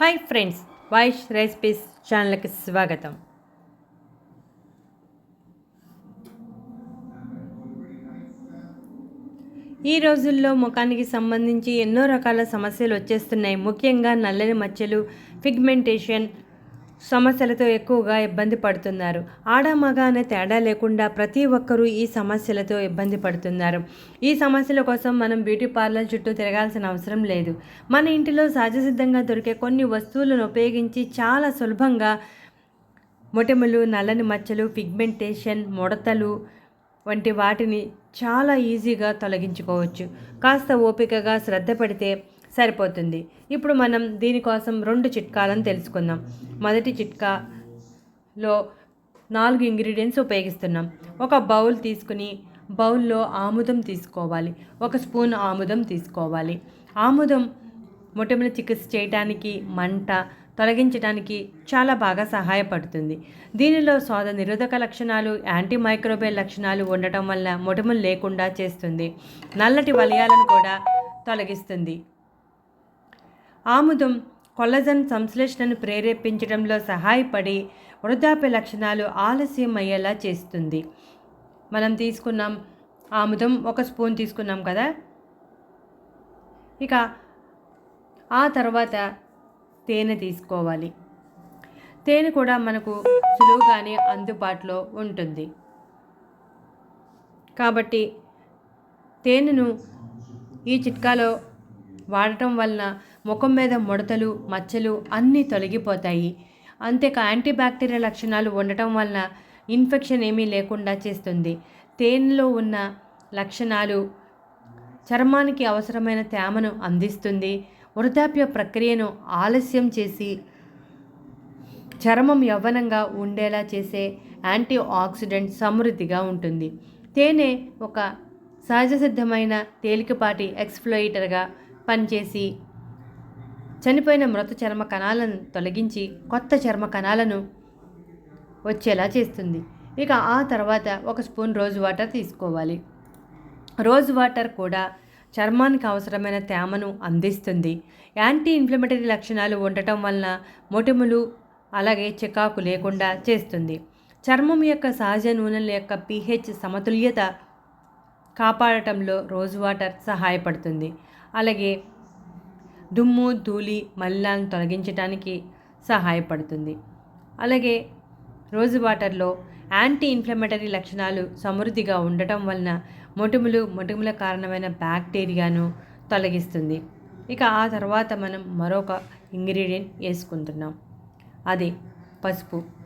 Hi friends voice recipes ఛానల్కి స్వాగతం. ఈ రోజుల్లో ముఖానికి సంబంధించి ఎన్నో రకాల సమస్యలు వచ్చేస్తున్నాయి. ముఖ్యంగా నల్లని మచ్చలు పిగ్మెంటేషన్ సమస్యలతో ఎక్కువగా ఇబ్బంది పడుతున్నారు. ఆడ మగ అనే తేడా లేకుండా ప్రతి ఒక్కరూ ఈ సమస్యలతో ఇబ్బంది పడుతున్నారు. ఈ సమస్యల కోసం మనం బ్యూటీ పార్లర్ చుట్టూ తిరగాల్సిన అవసరం లేదు. మన ఇంటిలో సహజసిద్ధంగా దొరికే కొన్ని వస్తువులను ఉపయోగించి చాలా సులభంగా మొటిమలు నల్లని మచ్చలు పిగ్మెంటేషన్ ముడతలు వంటి వాటిని చాలా ఈజీగా తొలగించుకోవచ్చు. కాస్త ఓపికగా శ్రద్ధ పడితే సరిపోతుంది. ఇప్పుడు మనం దీనికోసం రెండు చిట్కాలను తెలుసుకుందాం. మొదటి చిట్కాలో నాలుగు ఇంగ్రీడియంట్స్ ఉపయోగిస్తున్నాం. ఒక బౌల్ తీసుకుని బౌల్లో ఆముదం తీసుకోవాలి. ఒక స్పూన్ ఆముదం తీసుకోవాలి. ఆముదం మొటిమల చికిత్స చేయడానికి మంట తొలగించడానికి చాలా బాగా సహాయపడుతుంది. దీనిలో శోధ నిరోధక లక్షణాలు యాంటీ మైక్రోబియల్ లక్షణాలు ఉండటం వల్ల మొటిమలు లేకుండా చేస్తుంది. నల్లటి వలయాలను కూడా తొలగిస్తుంది. ఆముదం కొల్లజన్ సంశ్లేషణను ప్రేరేపించడంలో సహాయపడి వృద్ధాప్య లక్షణాలు ఆలస్యం అయ్యేలా చేస్తుంది. మనం తీసుకున్నాం ఆముదం ఒక స్పూన్ తీసుకున్నాం కదా? ఇక ఆ తర్వాత తేనె తీసుకోవాలి. తేనె కూడా మనకు సులువుగానే అందుబాటులో ఉంటుంది. కాబట్టి తేనెను ఈ చిట్కాలో వాడటం వలన ముఖం మీద ముడతలు మచ్చలు అన్నీ తొలగిపోతాయి. అంతేకా యాంటీబ్యాక్టీరియల్ లక్షణాలు ఉండటం వలన ఇన్ఫెక్షన్ ఏమీ లేకుండా చేస్తుంది. తేనెలో ఉన్న లక్షణాలు చర్మానికి అవసరమైన తేమను అందిస్తుంది. వృద్ధాప్య ప్రక్రియను ఆలస్యం చేసి చర్మం యవ్వనంగా ఉండేలా చేసే యాంటీ ఆక్సిడెంట్ సమృద్ధిగా ఉంటుంది. తేనె ఒక సహజసిద్ధమైన తేలికపాటి ఎక్స్ఫ్లోయిటర్గా పనిచేసి చనిపోయిన మృత చర్మ కణాలను తొలగించి కొత్త చర్మ కణాలను వచ్చేలా చేస్తుంది. ఇక ఆ తర్వాత ఒక స్పూన్ రోజ్ వాటర్ తీసుకోవాలి. రోజ్ వాటర్ కూడా చర్మానికి అవసరమైన తేమను అందిస్తుంది. యాంటీ ఇన్ఫ్లమేటరీ లక్షణాలు ఉండటం వలన మొటిములు అలాగే చికాకు లేకుండా చేస్తుంది. చర్మం యొక్క సహజ నూనెల యొక్క పీహెచ్ సమతుల్యత కాపాడటంలో రోజ్ వాటర్ సహాయపడుతుంది. అలాగే దుమ్ము ధూళి మల్లాలను తొలగించడానికి సహాయపడుతుంది. అలాగే రోజు వాటర్లో యాంటీ ఇన్ఫ్లమేటరీ లక్షణాలు సమృద్ధిగా ఉండటం వలన మొటిములు మొటిముల కారణమైన బ్యాక్టీరియాను తొలగిస్తుంది. ఇక ఆ తర్వాత మనం మరొక ఇంగ్రీడియంట్ వేసుకుంటున్నాం. అది పసుపు.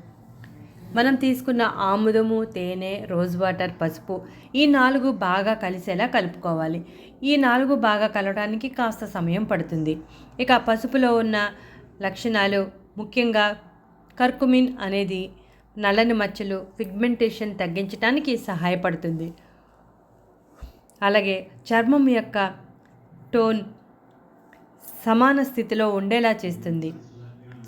మనం తీసుకున్న ఆముదము తేనె రోజ్ వాటర్ పసుపు ఈ నాలుగు బాగా కలిసేలా కలుపుకోవాలి. ఈ నాలుగు బాగా కలవడానికి కాస్త సమయం పడుతుంది. ఇక పసుపులో ఉన్న లక్షణాలు ముఖ్యంగా కర్కుమిన్ అనేది నల్లని మచ్చలు పిగ్మెంటేషన్ తగ్గించడానికి సహాయపడుతుంది. అలాగే చర్మం యొక్క టోన్ సమాన స్థితిలో ఉండేలా చేస్తుంది.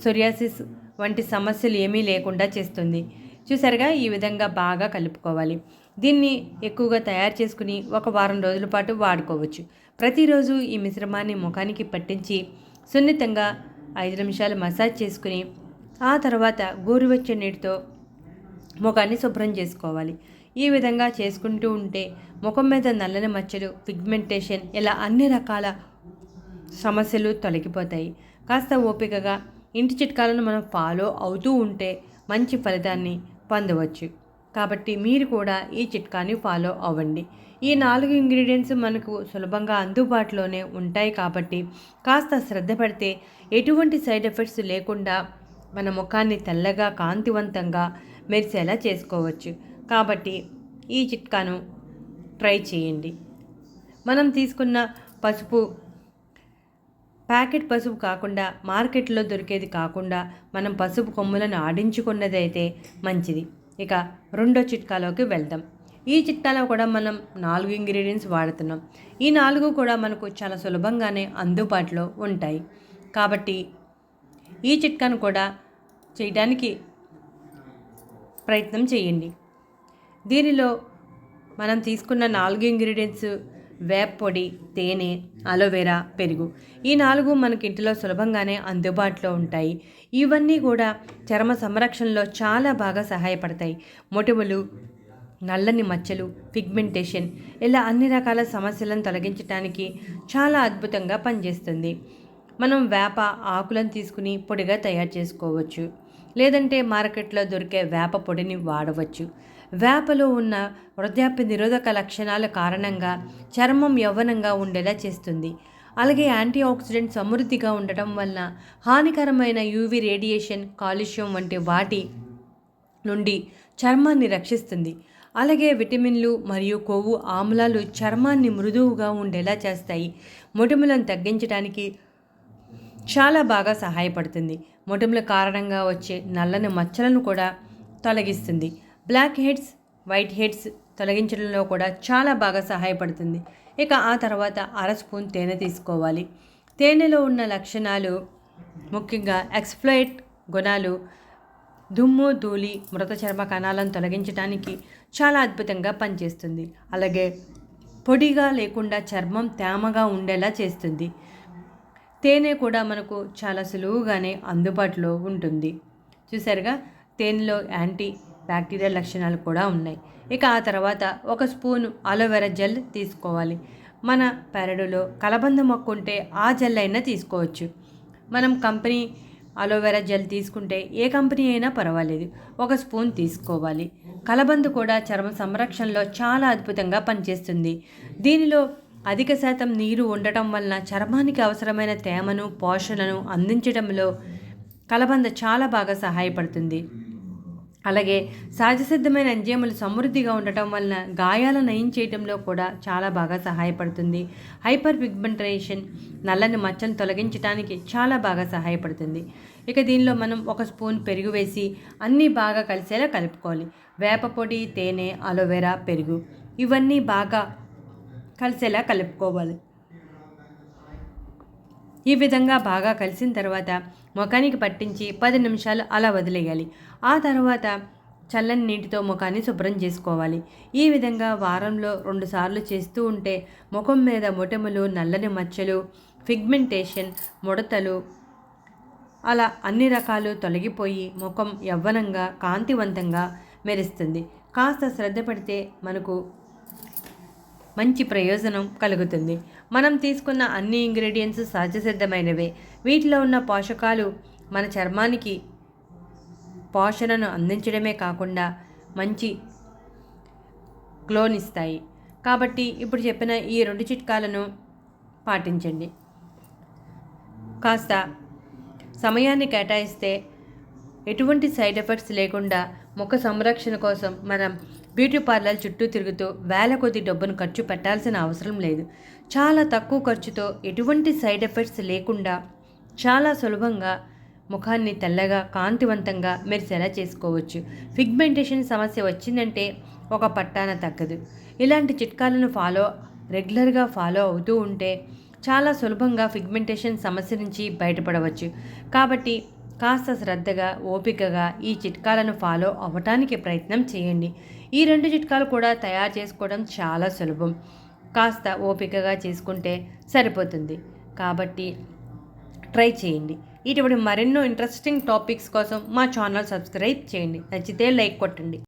సొరియాసిస్ వంటి సమస్యలు ఏమీ లేకుండా చేస్తుంది. చూసారుగా ఈ విధంగా బాగా కలుపుకోవాలి. దీన్ని ఎక్కువగా తయారు చేసుకుని ఒక వారం రోజుల పాటు వాడుకోవచ్చు. ప్రతిరోజు ఈ మిశ్రమాన్ని ముఖానికి పట్టించి సున్నితంగా ఐదు నిమిషాలు మసాజ్ చేసుకుని ఆ తర్వాత గోరువెచ్చని నీటితో ముఖాన్ని శుభ్రం చేసుకోవాలి. ఈ విధంగా చేసుకుంటూ ఉంటే ముఖం మీద నల్లని మచ్చలు పిగ్మెంటేషన్ ఇలా అన్ని రకాల సమస్యలు తొలగిపోతాయి. కాస్త ఓపికగా ఇంటి చిట్కాలను మనం ఫాలో అవుతూ ఉంటే మంచి ఫలితాన్ని పొందవచ్చు. కాబట్టి మీరు కూడా ఈ చిట్కాని ఫాలో అవ్వండి. ఈ నాలుగు ఇంగ్రీడియంట్స్ మనకు సులభంగా అందుబాటులోనే ఉంటాయి కాబట్టి కాస్త శ్రద్ధ పడితే ఎటువంటి సైడ్ ఎఫెక్ట్స్ లేకుండా మన ముఖాన్ని తెల్లగా కాంతివంతంగా మెరిసేలా చేసుకోవచ్చు. కాబట్టి ఈ చిట్కాను ట్రై చేయండి. మనం తీసుకున్న పసుపు ప్యాకెట్ పసుపు కాకుండా మార్కెట్లో దొరికేది కాకుండా మనం పసుపు కొమ్ములను ఆడించుకున్నదైతే మంచిది. ఇక రెండో చిట్కాలోకి వెళ్దాం. ఈ చిట్కాలో కూడా మనం నాలుగు ఇంగ్రీడియంట్స్ వాడుతున్నాం. ఈ నాలుగు కూడా మనకు చాలా సులభంగానే అందుబాటులో ఉంటాయి. కాబట్టి ఈ చిట్కాను కూడా చేయడానికి ప్రయత్నం చేయండి. దీనిలో మనం తీసుకున్న నాలుగు ఇంగ్రీడియంట్స్ వేప పొడి తేనె అలోవెరా పెరుగు. ఈ నాలుగు మనకి ఇంటిలో సులభంగానే అందుబాటులో ఉంటాయి. ఇవన్నీ కూడా చర్మ సంరక్షణలో చాలా బాగా సహాయపడతాయి. మొటిమలు నల్లని మచ్చలు పిగ్మెంటేషన్ ఇలా అన్ని రకాల సమస్యలను తొలగించడానికి చాలా అద్భుతంగా పనిచేస్తుంది. మనం వేప ఆకులను తీసుకుని పొడిగా తయారు చేసుకోవచ్చు. లేదంటే మార్కెట్లో దొరికే వేప పొడిని వాడవచ్చు. వేపలో ఉన్న వృద్ధాప్య నిరోధక లక్షణాల కారణంగా చర్మం యవ్వనంగా ఉండేలా చేస్తుంది. అలాగే యాంటీ ఆక్సిడెంట్ సమృద్ధిగా ఉండటం వలన హానికరమైన యూవి రేడియేషన్ కాలుష్యం వంటి వాటి నుండి చర్మాన్ని రక్షిస్తుంది. అలాగే విటమిన్లు మరియు కొవ్వు ఆమ్లాలు చర్మాన్ని మృదువుగా ఉండేలా చేస్తాయి. మొటిమలను తగ్గించడానికి చాలా బాగా సహాయపడుతుంది. మొటిమల కారణంగా వచ్చే నల్లని మచ్చలను కూడా తొలగిస్తుంది. బ్లాక్ హెడ్స్ వైట్ హెడ్స్ తొలగించడంలో కూడా చాలా బాగా సహాయపడుతుంది. ఇక ఆ తర్వాత అర స్పూన్ తేనె తీసుకోవాలి. తేనెలో ఉన్న లక్షణాలు ముఖ్యంగా ఎక్స్ప్లోయిట్ గుణాలు దుమ్ము ధూళి మృత చర్మ కణాలను తొలగించడానికి చాలా అద్భుతంగా పనిచేస్తుంది. అలాగే పొడిగా లేకుండా చర్మం తేమగా ఉండేలా చేస్తుంది. తేనె కూడా మనకు చాలా సులువుగానే అందుబాటులో ఉంటుంది. చూసారుగా తేనెలో యాంటీ బ్యాక్టీరియా లక్షణాలు కూడా ఉన్నాయి. ఇక ఆ తర్వాత ఒక స్పూను అలోవెరా జెల్ తీసుకోవాలి. మన పెరడులో కలబంద మొక్క ఉంటే ఆ జెల్ అయినా తీసుకోవచ్చు. మనం కంపెనీ అలోవెరా జెల్ తీసుకుంటే ఏ కంపెనీ అయినా పర్వాలేదు. ఒక స్పూన్ తీసుకోవాలి. కలబంద కూడా చర్మ సంరక్షణలో చాలా అద్భుతంగా పనిచేస్తుంది. దీనిలో అధిక శాతం నీరు ఉండటం వలన చర్మానికి అవసరమైన తేమను పోషణను అందించడంలో కలబంద చాలా బాగా సహాయపడుతుంది. అలాగే సహజసిద్ధమైన ఎంజైములు సమృద్ధిగా ఉండటం వలన గాయాల నయం చేయడంలో కూడా చాలా బాగా సహాయపడుతుంది. హైపర్ పిగ్మెంటేషన్ నల్లని మచ్చను తొలగించడానికి చాలా బాగా సహాయపడుతుంది. ఇక దీనిలో మనం ఒక స్పూన్ పెరుగు వేసి అన్నీ బాగా కలిసేలా కలుపుకోవాలి. వేప పొడి తేనె అలోవెరా పెరుగు ఇవన్నీ బాగా కలిసేలా కలుపుకోవాలి. ఈ విధంగా బాగా కలిసిన తర్వాత ముఖానికి పట్టించి పది నిమిషాలు అలా వదిలేయాలి. ఆ తర్వాత చల్లని నీటితో ముఖాన్ని శుభ్రం చేసుకోవాలి. ఈ విధంగా వారంలో రెండుసార్లు చేస్తూ ఉంటే ముఖం మీద మొటములు నల్లని మచ్చలు ఫిగ్మెంటేషన్ ముడతలు అలా అన్ని రకాలు తొలగిపోయి ముఖం యవ్వనంగా కాంతివంతంగా మెరుస్తుంది. కాస్త శ్రద్ధ పెడితే మనకు మంచి ప్రయోజనం కలుగుతుంది. మనం తీసుకున్న అన్ని ఇంగ్రీడియంట్స్ సహజసిద్ధమైనవే. వీటిలో ఉన్న పోషకాలు మన చర్మానికి పోషణను అందించడమే కాకుండా మంచి గ్లోనిస్తాయి. కాబట్టి ఇప్పుడు చెప్పిన ఈ రెండు చిట్కాలను పాటించండి. కాస్త సమయాన్ని కేటాయిస్తే ఎటువంటి సైడ్ ఎఫెక్ట్స్ లేకుండా ముఖ సంరక్షణ కోసం మనం బ్యూటీ పార్లర్ చుట్టూ తిరుగుతూ వేల కొద్ది డబ్బును ఖర్చు పెట్టాల్సిన అవసరం లేదు. చాలా తక్కువ ఖర్చుతో ఎటువంటి సైడ్ ఎఫెక్ట్స్ లేకుండా చాలా సులభంగా ముఖాన్ని తెల్లగా కాంతివంతంగా మెరిసేలా చేసుకోవచ్చు. ఫిగ్మెంటేషన్ సమస్య వచ్చిందంటే ఒక పట్టాన తగ్గదు. ఇలాంటి చిట్కాలను ఫాలో రెగ్యులర్గా ఫాలో అవుతూ ఉంటే చాలా సులభంగా ఫిగ్మెంటేషన్ సమస్య నుంచి బయటపడవచ్చు. కాబట్టి కాస్త శ్రద్ధగా ఓపికగా ఈ చిట్కాలను ఫాలో అవ్వటానికి ప్రయత్నం చేయండి. ఈ రెండు చిట్కాలు కూడా తయారు చేసుకోవడం చాలా సులభం. కాస్త ఓపికగా చేసుకుంటే సరిపోతుంది. కాబట్టి ట్రై చేయండి. ఇటువంటి మరెన్నో ఇంట్రెస్టింగ్ టాపిక్స్ కోసం మా ఛానల్ సబ్స్క్రైబ్ చేయండి. నచ్చితే లైక్ కొట్టండి.